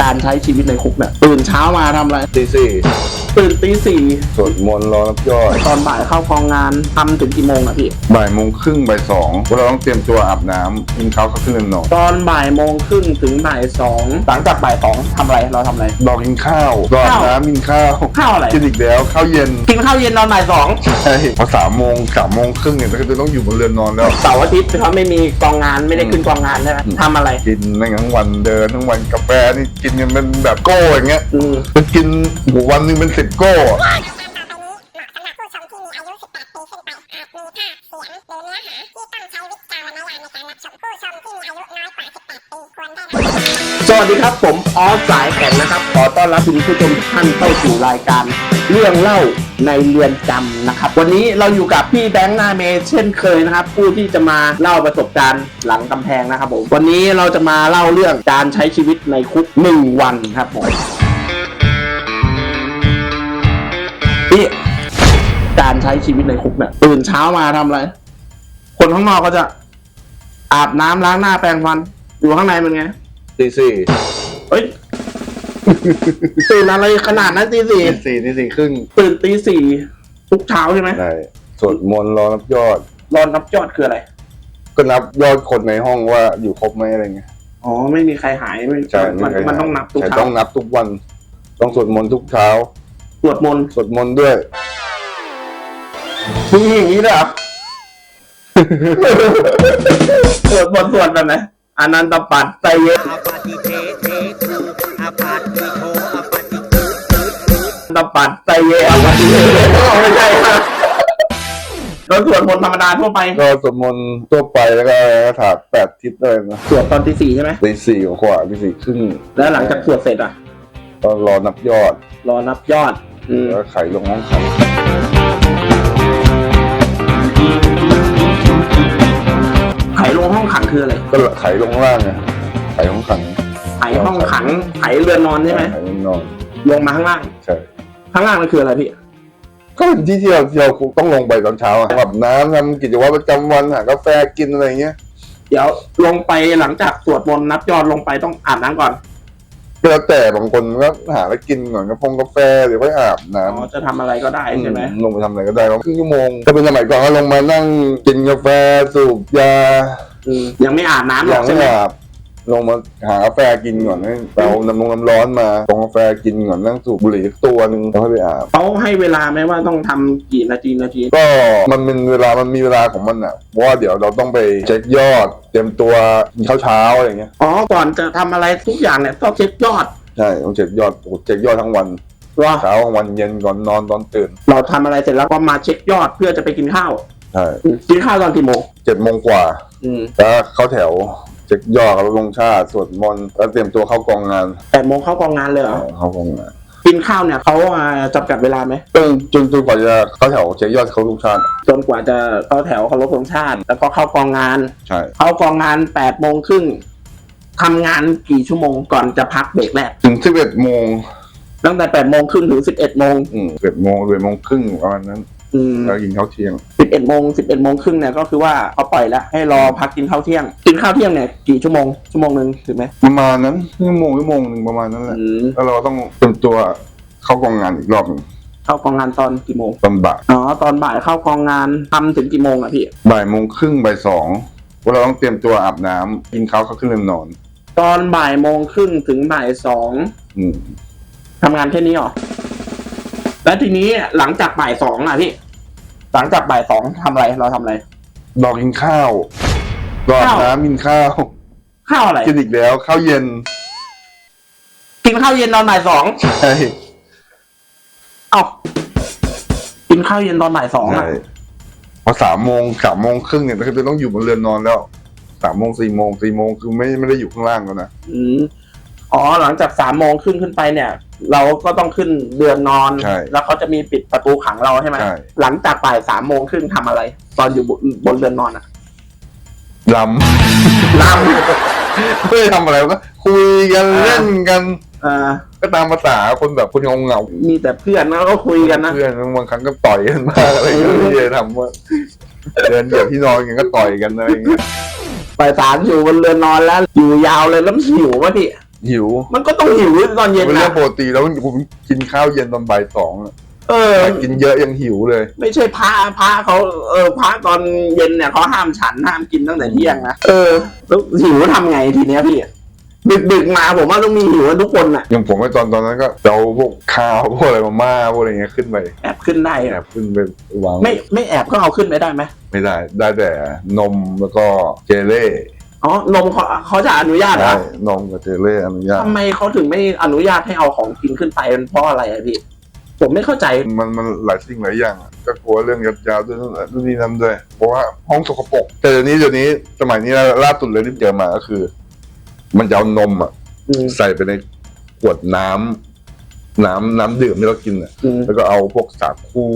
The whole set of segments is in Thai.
การใช้ชีวิตในคุกเนี่ยตื่นเช้ามาทำอะไรตีสี่ตื่นตีสี่สวดมนต์รอรับยอดตอนบ่ายเข้ากองงานทำถึงกี่โมงอะพี่บ่ายโมงครึ่งบ่ายสองเราต้องเตรียมตัวอาบน้ำกินข้าวก็ขึ้นเรือนนอนตอนบ่ายโมงครึ่งถึงบ่ายสองหลังจากบ่ายสองทำอะไรเราทำอะไร รอกินข้าวรออาบน้ำกินข้าวข้าวอะไร กินอีกแล้วข้าวเย็นกินข้าวเย็นตอนบ่ายสองใช่พอสามโมงสามโมงครึ่งเนี่ยก็จะต้องอยู่บนเรือนนอนแล้วเสาร์อาทิตย์เขาไม่มีกองงานไม่ได้ขึ้นกองงานใช่ไหมทำอะไรกินแม่งทั้งวันเดินทั้งวันกาแฟนี่กินกันเป็นแบบโก้อย่างเงี้ยอืม มันกินหมูวันหนึงเป็นสิบโก้อะรายการต่อไปนี้เหมาะสำหรับผู้ชมที่มีอายุ18ปีขึ้นไปอาจมีภาพเสียงหรือเนื้อหาที่ต้องใช้วิจารณญาณในการรับชมผู้ชมที่มีอายุน้อยกว่า18ปีควรได้รับสวัสดีครับผมออสสายแข็งนะครับ ขอต้อนรับคุณผู้ชมทุกท่านเข้าสู่รายการ เรื่องเล่า ในเรือนจำนะครับ วันนี้เราอยู่กับพี่แบงค์นาเมเช่นเคยนะครับ ผู้ที่จะมาเล่าประสบการณ์หลังกำแพงนะครับผมวันนี้เราจะมาเล่าเรื่องการใช้ชีวิตในคุกหนึ่งวันครับผมพี่การใช้ชีวิตในคุกเนี่ยตื่นเช้ามาทำอะไร คนข้างนอกก็จะ อาบน้ำล้างหน้าแปรงฟัน อยู่ข้างในเป็นไงตีสี่เฮ้ย ตื่นอะไรขนาดนั้นตีสี่ตีสี่ตีสี่ครึ่งตื่นตีสี่ทุกเช้าใช่ไหมใช่สวดมนต์รอรับยอด รอนับยอดคืออะไร ก็นับยอดคนในห้องว่าอยู่ครบไหมอะไรเงี้ยอ๋อไม่มีใครหายไม่ใช่มันไเคยมันต้องนับทุกใช่เช้าต้องนับทุกวัน ต้องสวดมนต์ทุกเช้าสวดมนต์สวดมนต์ด้วยมีอย่างนี้ด้วยเหรอสวดมนต์สวดแบบไหนอนันตปัตไตรเย เยอปฏิเทไม่ใช่ครับเราสวดมนต์ธรรมดาทั่วไปก็สวดมนต์ทั่วไปแล้วก็ถาดแปดทิศเลยนะสวดตอนตีสี่ใช่ไหมตีสี่กว่าตีสี่ครึ่งแล้วหลังจากสวดเสร็จอะก็รอนับยอด รอนับยอดอืมแล้วไขลงห้องขังไขลงห้องขังคืออะไร ก็ไขลงล่างไงไขห้องขัง ไขห้องขัง ไขเรือนนอนใช่ไหมไขห้องนอน ลงมาข้างล่าง ใช่ ข้างล่างมันคืออะไรพี่ ก็เป็นที่ที่เราที่เราต้องลงไปตอนเช้าอะแบบน้ำทำกิจวัตรประจำวันหากาแฟกินอะไรเงี้ยเดี๋ยวลงไปหลังจากสวดมนต์นับยอดลงไปต้องอาบน้ำก่อนก็แล้วแต่บางคนก็หาอะไรกินก่อนกาแฟกาแฟหรือว่าอาบน้อ๋อจะทำอะไรก็ได้ำใช่ไหม ลงไปทำอะไรก็ได้ประมาณครึ่งชั่วโมงถ้าเป็นสมัยก่อนก็ลงมานั่งกินกาแฟสูบยาอืมยังไม่อาบน้ำหรออย่างกใช่ไม่ไหมอาบ ลงมาหากาแฟกินก่อนให้เอาน้ำนงน้ำร้อนมาตรงกาแฟกินก่อนนั่งสูบบุหรี่สักตัวหนึ่งแล้วค่อยไปอาบเขาให้เวลาไหมว่าต้องทำกี่นาทีนาที ก็มันเป็นเวลามันมีเวลาของมันอะเพราะว่าเดี๋ยวเราต้องไปเช็คยอด เตรียมตัวกินข้าวเช้าอะไรเงี้ยอ๋อก่อนจะทำอะไรทุกอย่างเนี่ยต้องเช็คยอดใช่ต้องเช็คยอดโอ้โหเช็คยอดทั้งวันว่าเช้ากลางวันเย็นก่อนนอนตอนตื่น เราทำอะไรเสร็จแล้วก็มาเช็คยอดเพื่อจะไปกินข้าวใช่อืมกินข้าวตอนกี่โมงเจ็ดโมงกว่าอืมแล้วเข้าแถว เช็คยอดแล้วลงชาติสวดมนต์แล้วเตรียมตัวเข้ากองงานแปดโมงเข้ากองงานเลยเหรอเข้ากองงานกินข้าวเนี่ยเขาอ่าจำกัดเวลาไหมจนจนจนกว่าจะเข้าแถวเช็คยอดเขาลงชาติ จนกว่าจะเข้าแถวเคารพธงชาติ แล้วก็เข้ากองงาน ใช่ เข้ากองงานแปดโมงครึ่งทำงานกี่ชั่วโมงก่อนจะพักเบรกแรกถึงสิบเอ็ดโมงตั้งแต่แปดโมงครึ่งถึงสิบเอ็ดโมงอืมสิบเอ็ดโมงสิบเอ็ดโมงครึ่งประมาณนั้น อืม แล้วกินข้าวเที่ยง สิบเอ็ดโมงสิบเอ็ดโมงครึ่งเนี่ยก็คือว่าเขาปล่อยแล้วให้รอพักกินข้าวเที่ยง กินข้าวเที่ยงเนี่ยกี่ชั่วโมงชั่วโมงหนึ่งถึงไหมประมาณนั้นชั่วโมงชั่วโมงหนึ่งประมาณนั้นแหละ อืมแล้วเราต้องเตรียมตัวเข้ากองงานอีกรอบหนึ่งเข้ากองงานตอนกี่โมงตอนบ่ายอ๋อตอนบ่ายเข้ากองงานทำถึงกี่โมงอะพี่ บ่ายโมงครึ่งบ่ายสองว่าเราต้องเตรียมตัวอาบน้ำกินข้าวเข้าขึ้นเรือนนอน ตอนบ่ายโมงครึ่งถึงบ่ายสองอืมทำงานแค่นี้เหรอ แล้วทีนี้หลังจากบ่ายสองอะพี่ หลังจากบ่ายสองทำอะไร เราทำอะไร รอกินข้าวรออาบข้าวน้ำกินข้าว ข้าวอะไร กินอีกแล้ว ข้าวเย็น กินข้าวเย็นตอนบ่ายสองใช่เอ้ากินข้าวเย็นตอนบ่ายสองอะใช่พอสามโมงสามโมงครึ่งเนี่ยก็จะต้องอยู่บนเรือนนอนแล้วสามโมงสี่โมงสี่โมงคือไม่ไม่ได้อยู่ข้างล่างแล้วนะอืม อ๋อหลังจากสามโมงครึ่งขึ้นไปเนี่ย เราก็ต้องขึ้นเรือนนอน ใช่แล้วเขาจะมีปิดประตูขังเราใช่ไหมใช่ หลังจากบ่ายสามโมงครึ่งทำอะไร ตอนอยู่บนบนเรือนนอนอะลำลไม่ได้ทำอะไรก็คุยกันอ่าเล่นกันำเอ่อก็ตามภาษาคนแบบคนเงาเงามีแต่เพื่อนแล้วก็คุยกันนะ เพื่อนบางครั้งก็ต่อยกันบ้างอะไรก็ไม่ได้ทำว่าเดินเหยียบที่นอนกันก็ต่อยกันอะไรอย่างเงี้ยบ่ายสามอยู่บนเรือนนอนแล้ว อยู่ยาวเลยแล้วมันหิวป่ะพี่ หิวมันก็ต้องหิวตอนเย็นเป็นเรื่อนะงปกติแล้วผมกินข้าวเย็นตอนบ่ายสองอะเออกินเยอะยังหิวเลยไม่ใช่พระพระเขาเออพระตอนเย็นเนี่ยเขาห้ามฉันห้ามกินตั้งแต่เที่ยงนะเออแล้วหิวทำไงทีเนี้ยพี่ดึกดึกๆมาผมว่าต้องมีหิวกันทุกคนน่ะอย่างผมไปตอนตอนนั้นก็เอาพวกข้าวพวกอะไรมาม่าพวกอะไรเงี้ยขึ้นไปแอบขึ้นได้แออะบขึ้นไปวางไม่ไม่แอบก็เอาขึ้นไปได้ไหมไม่ได้ได้แต่นมแล้วก็เจเล่ อ๋อนมเขาเขาจะอนุญาตเหรใช่อนมกับเจเล่อนุญาตทำไมเขาถึงไม่อนุญาตให้เอาของกินขึ้นไปเป็นเพราะอะไรอะพี่ ผมไม่เข้าใจ มันมันหลายสิ่งหลายอย่างอะก็กลัวเรื่องยัดยาวด้วยนู่นนี่นั่นด้วย เพราะว่าห้องสกปรกแต่เดี๋ยวนี้เดี๋ยวนี้สมัยนี้ล่าสุดเลยที่เจอมาก็คือ มันจะเอานมอะอืม ใส่ไปในขวดน้ำน้ำน้ำดื่มที่เรากินอะอืมแล้วก็เอาพวกสาคู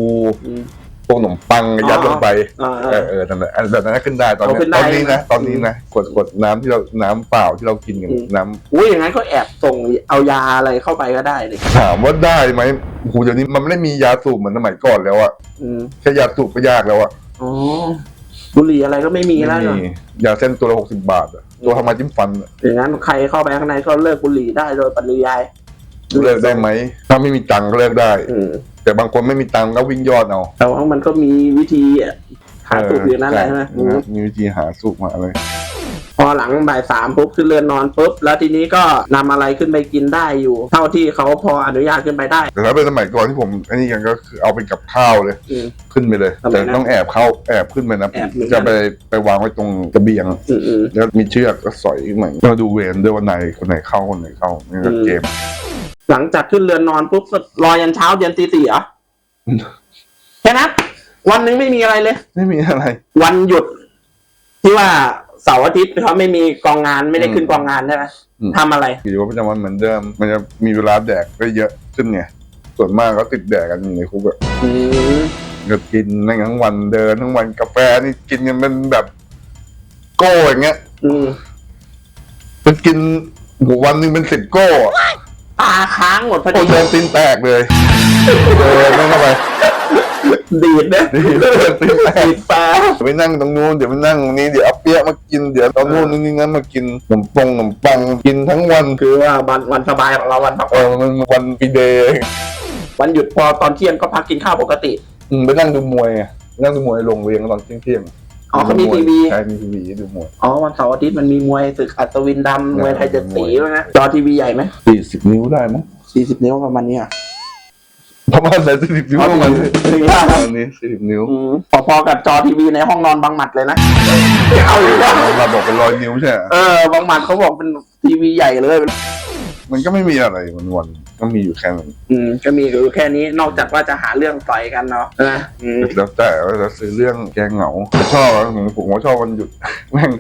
อืมพ วกขนมปังยัดลงไปอ่าเออเออนั่นแหละอันแบบนั้นขึ้นได้ตอนเอาขึ้นี้นได้ตอนนี้นะใช่ไหมตอนนี้นะขวดขวดน้ำที่เราน้ำเปล่าที่เรากินกันอืม น้อุ้ยอย่างนั้นก็แอบส่งเอายาอะไรเข้าไปก็ได้เลยำถามว่าได้ไหมโอ้โหเดี๋ยวนี้มันไม่ได้มียาสูบเหมือนสมัยก่อนแล้วอะอืมแค่ยาสูบก็ยากแล้วอะอ๋อบุหรี่อะไรก็ไม่มีแล้วไม่เนอะ มียาเส้นตัวละหกสิบบาทอะตัวทำมาจิ้มฟันอะอย่างนั้นใครเข้าไปข้างในก็เลิกบุหรี่ได้โดยปริยายเลิกได้ไหม ถ้าไม่มีตังค์ก็เลิกได้ อืม แต่บางคนไม่มีตังค์ก็วิ่งยอดเอาแต่ว่ามันก็มีวิธีหาสูตรอยู่นั่นแหละใช่ไหมอืมมีวิธีหาสูบมาอะไรพอหลังบ่ายสามปุ๊บขึ้นเรือนนอนปุ๊บแล้วทีนี้ก็นำอะไรขึ้นไปกินได้อยู่ เท่าที่เขาพออนุญาตขึ้นไปได้ แต่ถ้าเป็นสมัยก่อนที่ผมอันนี้กันก็คือเอาเป็นกับข้าวเลย อืม ขึ้นไปเลย ทำไมนะแต่ต้องแอบเข้าแอบขึ้นไปนะแอบเหมือนกัน จะไปไปวางไว้ตรงระเบียง อืมอืม แล้วมีเชือกก็สอยขึ้นมาก็ดูเวรด้วยว่าไหนคนไหนเข้าคนไหนเข้านี่ก็อืม เกม หลังจากขึ้นเรือนนอนปุ๊บก็รอยันเช้ายันตีสี่เหรออืมแค่นั้นวันหนึงไม่มีอะไรเลย ไม่มีอะไร วันหยุด ที่ว่าเสาร์อาทิตย์เขาไม่มีกองงานไม่ได้ขึ้นอืมกองงานใช่ไหมอืมทำอะไรกิจวัตรประจำวันเหมือนเดิม มันจะมีเวลาแดกได้เยอะขึ้นไงส่วนมากก็ติดแดกกันอยู่ในคุกอะอืมก็กินนั่งทั้งวันเดินทั้งวันกาแฟนี่กินกันเป็นแบบโก้อย่างเงี้ยอืมเป็นกินหมูวันหนึงเป็นสิบโก้อะตาค้างหมดพอโอ้ดีเดินตีนแตกเลยเดินนั่งเข้าไป ดีดนะเดินตีนแตกดีดตาเดี๋ยวไปนั่งตรงนู้นเดี๋ยวไปนั่งตรงนี้เดี๋ยวเอาเปี๊ยะมากินเดี๋ยวตอนนู้นนี่นั้นมากินขนมปงขนมปังกินทั้งวันคือว่าวันวันสบายของเราวันพักเออมันวันปีเดย์วันหยุดพอตอนเที่ยงก็พักกินข้าวปกติ อืมไปนั่งดูมวยไงนั่งดูมวยลงเรียงตอนเที่ยงเที่ยงๆอ๋อเขามีทีวี ใช่มีทีวีดูมวยอ๋อวันเสาร์อาทิตย์มันมีมวยศึกอัศวินดำมวยไทยเจ็ดสีมวยด้วยนะจอทีวีใหญ่ไหมสี่สิบนิ้วได้มั้ง สี่สิบนิ้วประมาณนี้อะประมาณไหนสี่สิบนิ้วประมาณนี้สี่สิบประมาณนี้สี่สิบนิ้วอืมพอๆกับจอทีวีในห้องนอนบางหมัดเลยนะเอาอีกแล้วเราบอกเป็นร้อยนิ้วใช่ไหมเออบางหมัดเขาบอกเป็นทีวีใหญ่เลย มันก็ไม่มีอะไรวันวันๆก็มีอยู่แค่นั้นอืมก็มีอยู่แค่นี้นอกจากว่าจะหาเรื่องต่อยกันเนาะนะอืมแล้วแต่ว่าจะซื้อเรื่องแกงเหงาชอบอะผมผมก็ชอบวันหยุดแม่ง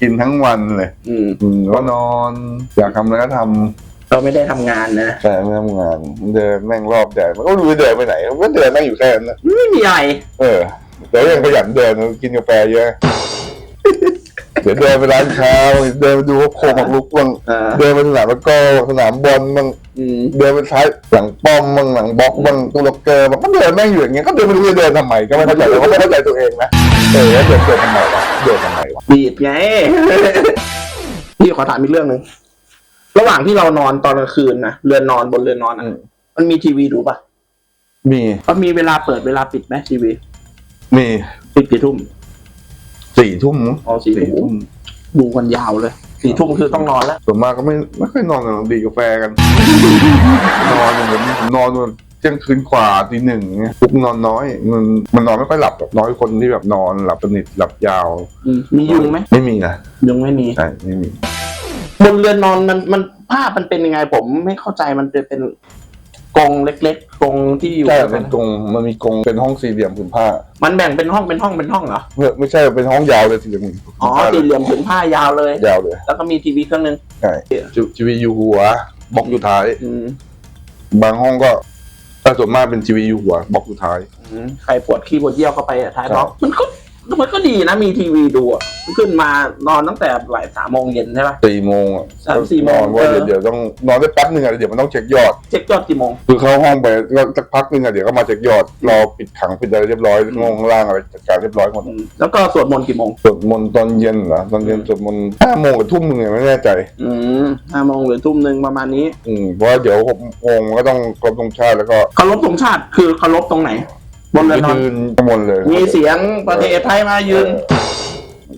กินทั้งวันเลยอืมอืมก็นอน อยากทำอะไรก็ทำ เราไม่ได้ทำงานนะแต่ไม่ทำงานเดินแม่งรอบแดดมันก็ไม่รู้จะเดินไปไหนมันก็เดินแม่งอยู่แค่นั้นนะไม่มีอะไรเออเดี๋ยวยังขยันเดินกินกาแฟเยอะ เดี๋ยวเดินไปร้านค้าเดินไปดูโคมหมากลุกบ้างอ่าเดินไปสนามแล้วก็สนามบอลบ้างอืมเดินไปท้ายหลังป้อมบ้างหลังบล็อกบ้างตู้ล็อกเกอร์บ้างก็เดินแม่งอยู่อย่างเงี้ยก็เดินไม่รู้จะเดินทำไมก็ไม่เข้าใจแล้วก็ไม่เข้าใจตัวเองนะเออแล้วเดินเดินทำไมวะเดินทำไมวะบีดไง พี่ขอถามอีกเรื่องหนึ่ง ระหว่างที่เรานอนตอนกลางคืนนะเรือนนอนบนเรือนนอนอะมันมีทีวีดูปะมีเขามีเวลาเปิดเวลาปิดไหมทีวีมีปิดกี่ทุ่มสี่ทุ่มมั้งอ๋อสี่ทุ่มดูกันยาวเลยสี่ทุ่มคือต้องนอนแล้วส่วนมากก็ไม่ไม่ค่อยนอนกันหรอกดีกาแฟกัน นอนอย่างผมนอนวันเที่ยงคืนกว่าตีหนึ่งเงี้ยปุ๊บนอนน้อยมันมันนอนไม่ค่อยหลับหรอกน้อยคนที่แบบนอนหลับสนิทหลับยาว อืมมียุงไหมไม่มีนะยุงไม่มี ใช่ไม่มี บนเรือนนอนมันมันภาพมันเป็นยังไงผมไม่เข้าใจมันจะเป็นกรงเล็กๆกรงที่อยู่ ใช่เป็นกรงมันมีกรงเป็นห้องสี่เหลี่ยมผืนผ้ามันแบ่งเป็นห้องเป็นห้องเป็นห้องเหรอ ไม่ไม่ใช่เป็นห้องยาวเลยสี่เหลี่ยมผืนอ๋อผ้าสี่เหลี่ยมผืนผ้ายาวเลย ยาวเลยแล้วก็มีทีวีเครื่องนึง ใช่ทีทีวีอยู่หัวบล็อกอยู่ท้าย อืมบางห้องก็ถ้าส่วนมากเป็นทีวีอยู่หัวบล็อกอยู่ท้าย อืมใครปวดขี้ปวดเยี่ยวเข้าไปอะท้ายครับบล็อกมันก็ มันก็ดีนะมีทีวีดูอะขึ้นมานอนตั้งแต่บ่ายสามโมงเย็นใช่ปะ สี่โมงอะสามสี่โมงนอนว่าเออ เดี๋ยวเดี๋ยวต้องนอนได้แป๊บหนึ่งอะเดี๋ยวมันต้องเช็คยอด เช็คยอดกี่โมง คือเข้าห้องไปแล้วสักพักหนึ่งอะเดี๋ยวก็มาเช็คยอดรอปิดขังปิดอะไรเรียบร้อยงงข้างล่างอะไรจัดการเรียบร้อยหมดอืมแล้วก็สวดมนต์กี่โมง สวดมนต์ตอนเย็นเหรอตอนเย็นสวดมนต์ห้าโมงกับทุ่มหนึ่งเนี่ยไม่แน่ใจ อืมห้าโมงหรือทุ่มหนึ่งประมาณนี้อืมเพราะว่าเดี๋ยวหกโมงมันก็ต้องครบธงชาติแล้วก็เคารพธงชาติคือเคารพตรงไหน บนเรือนนอนยืนขมนเลยมีเสียงประเทศไทยมายืน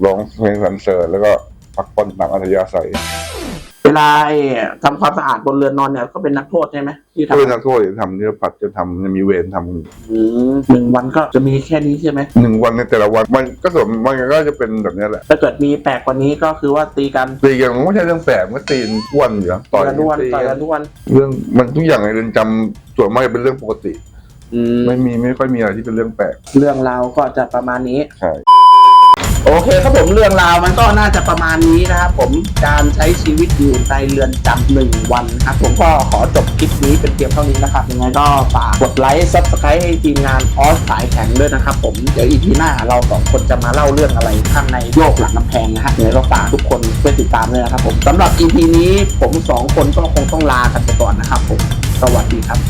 ร้องเพลงสรรเสริญแล้วก็พักผ่อนตามอัธยาศัย เวลาไอ้ทำความสะอาดบนเรือนนอนเนี่ยก็เป็นนักโทษใช่ไหมที่ก็เป็นทำนักโทษที่ทำเนื้อผัดจะทำจะมีเวรทำอืมหนึ่งวันก็จะมีแค่นี้ใช่ไหมหนึ่งวันในแต่ละวันมันก็ส่วนมันก็จะเป็นแบบเนี้ยแหละถ้าเกิดมีแปลกกว่านี้ก็คือว่าตีกันตีกันมันไม่ใช่เรื่องแปลกมันก็ตีกันอ้วนอยู่แล้วต่ต่ออยยกันทุกวันตีต่อยกักันนทุกวันเรื่องมันทุกอย่างในเรือนจำส่วนมากจะเป็นเรื่องปกติ อืมไม่มีไม่ค่อยมีอะไรที่เป็นเรื่องแปลกเรื่องราวก็จะประมาณนี้ ใช่ โอเคครับผมเรื่องราวมันก็น่าจะประมาณนี้นะครับผมการใช้ชีวิตอยู่ในเรือนจำหนึ่งวันครับผมก็ขอจบคลิปนี้เป็นเพียงเท่านี้นะครับยังไงก็ฝากกดไลค์ซับสไครต์ให้ทีมงานออสสายแข็งด้วยนะครับผมเดี๋ยวอีพีหน้าเราสองคนจะมาเล่าเรื่องอะไรข้างในโยกหลังน้ำแพงนะฮะยังไงก็ฝากทุกคนช่วยติดตามด้วยนะครับผมสำหรับอีพีนี้ผมสองคนก็คงต้องลากันไปก่อนนะครับผมสวัสดีครับ